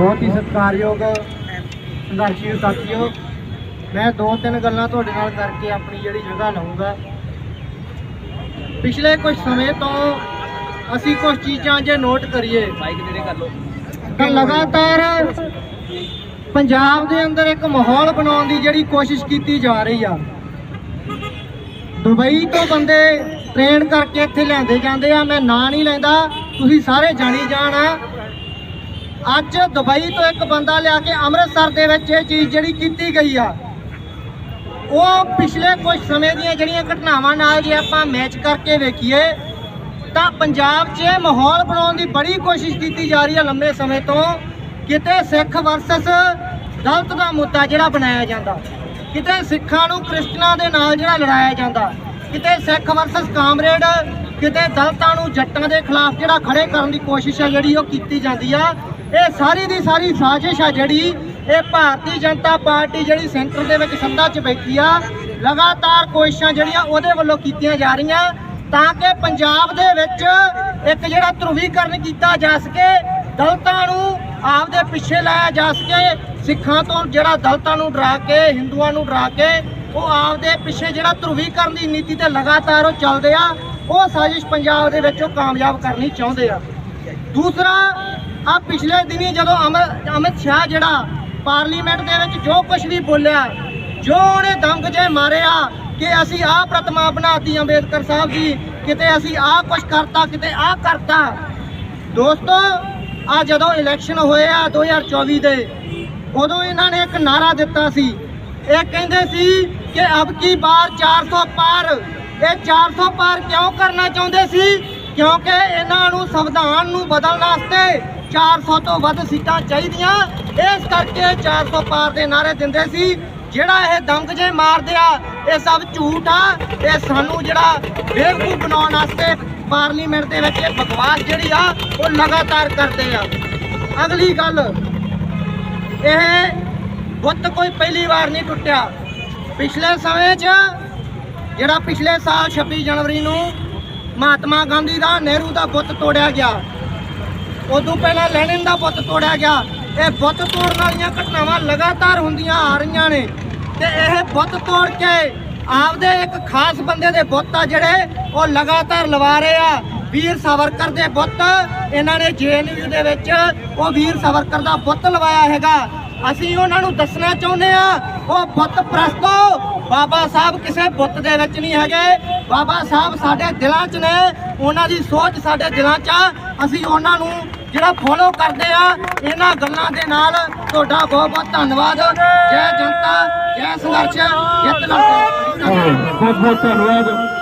ਬਹੁਤ ਹੀ ਸਤਿਕਾਰਯੋਗ ਸੰਘਰਸ਼ੀ ਸਾਥੀਓ, ਮੈਂ ਦੋ ਤਿੰਨ ਗੱਲਾਂ ਤੁਹਾਡੇ ਨਾਲ ਕਰਕੇ ਆਪਣੀ ਜਿਹੜੀ ਜਗ੍ਹਾ ਲਵਾਂਗਾ ਪਿਛਲੇ ਕੁਝ ਸਮੇਂ ਤੋਂ ਅਸੀਂ ਕੁਝ ਚੀਜ਼ਾਂ ਜੇ ਨੋਟ ਕਰੀਏ ਮਾਈਕ ਨੇੜੇ ਕਰ ਲਓ ਤਾਂ ਲਗਾਤਾਰ ਪੰਜਾਬ ਦੇ ਅੰਦਰ ਇੱਕ ਮਾਹੌਲ ਬਣਾਉਣ ਦੀ ਜਿਹੜੀ ਕੋਸ਼ਿਸ਼ ਕੀਤੀ ਜਾ ਰਹੀ ਆ। ਦੁਬਈ ਤੋਂ ਬੰਦੇ ਟ੍ਰੇਨ ਕਰਕੇ ਇੱਥੇ ਲਿਆਂਦੇ ਜਾਂਦੇ ਆ, ਮੈਂ ਨਾਂ ਨਹੀਂ ਲੈਂਦਾ, ਤੁਸੀਂ ਸਾਰੇ ਜਾਣੀ ਜਾਣ ਆ। ਅੱਜ ਦੁਬਈ ਤੋਂ ਇੱਕ ਬੰਦਾ ਲਿਆ ਕੇ ਅੰਮ੍ਰਿਤਸਰ ਦੇ ਵਿੱਚ ਇਹ ਚੀਜ਼ ਜਿਹੜੀ ਕੀਤੀ ਗਈ ਆ, ਉਹ ਪਿਛਲੇ ਕੁਝ ਸਮੇਂ ਦੀਆਂ ਜਿਹੜੀਆਂ ਘਟਨਾਵਾਂ ਨਾਲ ਜੇ ਆਪਾਂ ਮੈਚ ਕਰਕੇ ਵੇਖੀਏ, ਤਾਂ ਪੰਜਾਬ 'ਚ ਇਹ ਮਾਹੌਲ ਬਣਾਉਣ ਦੀ ਬੜੀ ਕੋਸ਼ਿਸ਼ ਕੀਤੀ ਜਾ ਰਹੀ ਹੈ ਲੰਮੇ ਸਮੇਂ ਤੋਂ। ਕਿਤੇ ਸਿੱਖ ਵਰਸਸ ਦਲਤ ਦਾ ਮੁੱਦਾ ਜਿਹੜਾ ਬਣਾਇਆ ਜਾਂਦਾ, ਕਿਤੇ ਸਿੱਖਾਂ ਨੂੰ ਕ੍ਰਿਸਚਨਾਂ ਦੇ ਨਾਲ ਜਿਹੜਾ ਲੜਾਇਆ ਜਾਂਦਾ, ਕਿਤੇ ਸਿੱਖ ਵਰਸਸ ਕਾਮਰੇਡ ਕਿਤੇ ਦਲਤਾਂ ਨੂੰ ਜੱਟਾਂ ਦੇ ਖਿਲਾਫ ਜਿਹੜਾ ਖੜੇ ਕਰਨ ਦੀ ਕੋਸ਼ਿਸ਼ ਹੈ ਜਿਹੜੀ ਉਹ ਕੀਤੀ ਜਾਂਦੀ ਆ, ਇਹ ਸਾਰੀ ਦੀ ਸਾਰੀ ਸਾਜ਼ਿਸ਼ ਆ ਜਿਹੜੀ ਇਹ ਭਾਰਤੀ ਜਨਤਾ ਪਾਰਟੀ ਜਿਹੜੀ ਸੈਂਟਰ ਦੇ ਵਿੱਚ ਸੱਤਾ 'ਚ ਬੈਠੀ ਆ, ਲਗਾਤਾਰ ਕੋਸ਼ਿਸ਼ਾਂ ਜਿਹੜੀਆਂ ਉਹਦੇ ਵੱਲੋਂ ਕੀਤੀਆਂ ਜਾ ਰਹੀਆਂ, ਤਾਂ ਕਿ ਪੰਜਾਬ ਦੇ ਵਿੱਚ ਇੱਕ ਜਿਹੜਾ ਧਰੁਵੀਕਰਨ ਕੀਤਾ ਜਾ ਸਕੇ, ਦਲਤਾਂ ਨੂੰ ਆਪਦੇ ਪਿੱਛੇ ਲਾਇਆ ਜਾ ਸਕੇ, ਸਿੱਖਾਂ ਤੋਂ ਜਿਹੜਾ ਦਲਤਾਂ ਨੂੰ ਡਰਾ ਕੇ, ਹਿੰਦੂਆਂ ਨੂੰ ਡਰਾ ਕੇ, ਉਹ ਆਪਦੇ ਪਿੱਛੇ ਜਿਹੜਾ ਧਰੁਵੀਕਰਨ ਦੀ ਨੀਤੀ ਤੇ ਲਗਾਤਾਰ ਉਹ ਚੱਲਦੇ ਆ ਉਹ ਸਾਜ਼ਿਸ਼ ਪੰਜਾਬ ਦੇ ਵਿੱਚ ਉਹ ਕਾਮਯਾਬ ਕਰਨੀ ਚਾਹੁੰਦੇ ਆ। ਦੂਸਰਾ ਆ ਪਿਛਲੇ ਦਿਨੀ ਜਦੋਂ ਅਮਰ ਅਮਿਤ ਸ਼ਾਹ ਜਿਹੜਾ ਪਾਰਲੀਮੈਂਟ ਦੇ ਵਿੱਚ ਜੋ ਕੁਝ ਵੀ ਬੋਲਿਆ, ਜੋ ਉਹਨੇ ਦਮਕ ਜੇ ਮਾਰਿਆ ਕਿ ਅਸੀਂ ਆਹ ਪ੍ਰਤਿਮਾ ਬਣਾਤੀ ਅੰਬੇਦਕਰ ਸਾਹਿਬ ਦੀ ਕਿਤੇ ਅਸੀਂ ਆਹ ਕੁਝ ਕਰਤਾ, ਕਿਤੇ ਆਹ ਕਰਤਾ। ਦੋਸਤੋ ਆ ਜਦੋਂ ਇਲੈਕਸ਼ਨ ਹੋਏ ਆ 2024 ਦੇ, ਉਦੋਂ ਇਹਨਾਂ ਨੇ ਇੱਕ ਨਾਰਾ ਦਿੱਤਾ ਸੀ ਇਹ ਕਹਿੰਦੇ ਸੀ ਕਿ ਅਬ ਕੀ ਬਾਰ 400 ਪਾਰ। ਇਹ 400 ਪਾਰ ਕਿਉਂ ਕਰਨਾ ਚਾਹੁੰਦੇ ਸੀ? ਕਿਉਂਕਿ ਇਹਨਾਂ ਨੂੰ ਸੰਵਿਧਾਨ ਨੂੰ ਬਦਲਣ ਵਾਸਤੇ 400 ਤੋਂ ਵੱਧ ਸੀਟਾਂ ਚਾਹੀਦੀਆਂ। ਇਸ ਕਰਕੇ 400 ਪਾਰ ਦੇ ਨਾਰੇ ਦਿੰਦੇ ਸੀ। ਜਿਹੜਾ ਇਹ ਦੰਗ ਜੇ ਮਾਰਦੇ ਆ, ਇਹ ਸਭ ਝੂਠ ਆ। ਇਹ ਸਾਨੂੰ ਜਿਹੜਾ ਬੇਵਕੂਫ ਬਣਾਉਣ ਵਾਸਤੇ ਪਾਰਲੀਮੈਂਟ ਦੇ ਵਿੱਚ ਇਹ ਬਕਵਾਸ ਜਿਹੜੀ ਆ, ਉਹ ਲਗਾਤਾਰ ਕਰਦੇ ਆ। ਅਗਲੀ ਗੱਲ, ਇਹ ਬੁੱਤ ਕੋਈ ਪਹਿਲੀ ਵਾਰ ਨਹੀਂ ਟੁੱਟਿਆ। ਪਿਛਲੇ ਸਮੇਂ 'ਚ ਜਿਹੜਾ ਪਿਛਲੇ ਸਾਲ 26 ਜਨਵਰੀ ਨੂੰ ਮਹਾਤਮਾ ਗਾਂਧੀ ਦਾ ਨਹਿਰੂ ਦਾ ਬੁੱਤ ਤੋੜਿਆ ਗਿਆ, ਉਦੋਂ ਪਹਿਲਾਂ ਲੈਨਿਨ ਦਾ ਬੁੱਤ ਤੋੜਿਆ ਗਿਆ। ਇਹ ਬੁੱਤ ਤੋੜਨ ਵਾਲੀਆਂ ਘਟਨਾਵਾਂ ਲਗਾਤਾਰ ਹੁੰਦੀਆਂ ਆ ਰਹੀਆਂ ਨੇ ਤੇ ਇਹ ਬੁੱਤ ਤੋੜ ਕੇ ਆਪਦੇ ਇੱਕ ਖਾਸ ਬੰਦੇ ਦੇ ਬੁੱਤ ਆ ਜਿਹੜੇ ਉਹ ਲਗਾਤਾਰ ਲਵਾ ਰਹੇ ਆ। ਵੀਰ ਸਾਵਰਕਰ ਦੇ ਬੁੱਤ, ਇਹਨਾਂ ਨੇ ਜੇਐਨਯੂ ਦੇ ਵਿੱਚ ਉਹ ਵੀਰ ਸਾਵਰਕਰ ਦਾ ਬੁੱਤ ਲਵਾਇਆ ਹੈਗਾ। ਅਸੀਂ ਉਹਨਾਂ ਨੂੰ ਦੱਸਣਾ ਚਾਹੁੰਦੇ ਆ ਉਹ ਬੁੱਤ ਪ੍ਰਸਤੋ ਬਾਬਾ ਸਾਹਿਬ ਕਿਸੇ ਬੁੱਤ ਦੇ ਵਿੱਚ ਨਹੀਂ ਹੈਗੇ। ਬਾਬਾ ਸਾਹਿਬ ਸਾਡੇ ਦਿਲਾਂ 'ਚ ਨੇ, ਉਹਨਾਂ ਦੀ ਸੋਚ ਸਾਡੇ ਦਿਲਾਂ 'ਚ ਆ। ਅਸੀਂ ਉਹਨਾਂ ਨੂੰ ਜਿਹੜਾ ਫੋਲੋ ਕਰਦੇ ਆ, ਇਹਨਾਂ ਗੱਲਾਂ ਦੇ ਨਾਲ ਤੁਹਾਡਾ ਬਹੁਤ ਬਹੁਤ ਧੰਨਵਾਦ। ਜੈ ਜਨਤਾ, ਜੈ ਸੰਘਰਸ਼, ਜਿੱਤ ਲੜਦੇ ਬਹੁਤ ਬਹੁਤ ਧੰਨਵਾਦ।